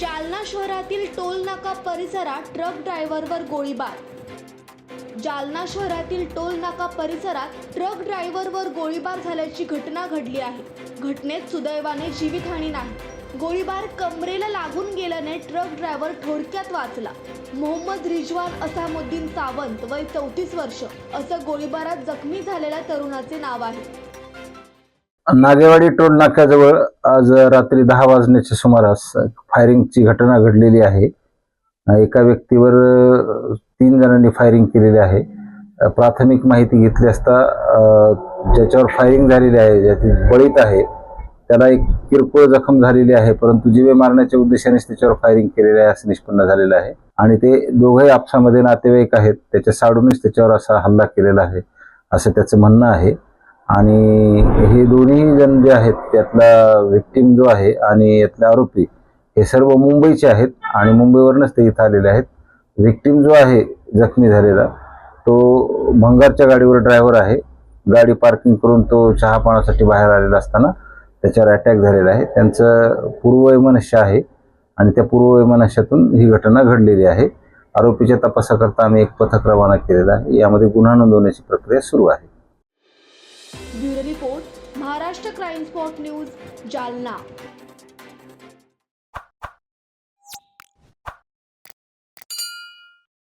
जालना शहरातील टोल नाका परिसरात ट्रक ड्रायव्हरवर गोळीबार. जालना शहरातील टोल नाका परिसरात ट्रक ड्रायव्हरवर गोळीबार झाल्याची घटना घडली आहे. घटनेत सुदैवाने जीवितहानी नाही. गोळीबार कमरेला लागून गेल्याने ट्रक ड्रायव्हर थोडक्यात वाचला. मोहम्मद रिजवान असामुद्दीन सावंत वय चौतीस वर्ष. असं गोळीबारात जखमी झालेल्या तरुणाचे नाव आहे. नागेवाडी टोल नाक्याजवळ आज रात्री दहा वाजण्याच्या सुमारास फायरिंगची घटना घडलेली आहे. एका व्यक्तीवर तीन जणांनी फायरिंग केलेली आहे. प्राथमिक माहिती घेतली असता ज्याच्यावर फायरिंग झालेली आहे ज्याची बळीत आहे त्याला एक किरकोळ जखम झालेली आहे परंतु जीवे मारण्याच्या उद्देशानेच त्याच्यावर फायरिंग केलेले आहे असं निष्पन्न झालेलं आहे. आणि ते दोघंही आपसामध्ये नातेवाईक आहेत त्याच्या साडूनच त्याच्यावर असा हल्ला केलेला आहे असं त्याचं म्हणणं आहे. आणि हे दोन्ही जे आहेत त्यातला व्हिक्टीम जो आहे आणि यातले आरोपी हे सर्व मुंबईचे आहेत आणि मुंबईवरूनच ते इथं आलेले आहेत. व्हिक्टीम जो आहे जखमी झालेला तो भंगारच्या गाडीवर ड्रायव्हर आहे. गाडी पार्किंग करून तो चहा पाण्यासाठी बाहेर आलेला असताना त्याच्यावर अटॅक झालेला आहे. त्यांचं पूर्ववैमनस्य आहे आणि त्या पूर्ववैमनस्यातून ही घटना घडलेली आहे. आरोपीच्या तपासाकरता आम्ही एक पथक रवाना केलेलं आहे. यामध्ये गुन्हा नोंदवण्याची प्रक्रिया सुरू आहे. Bureau report. Maharashtra crime spot news Jalna.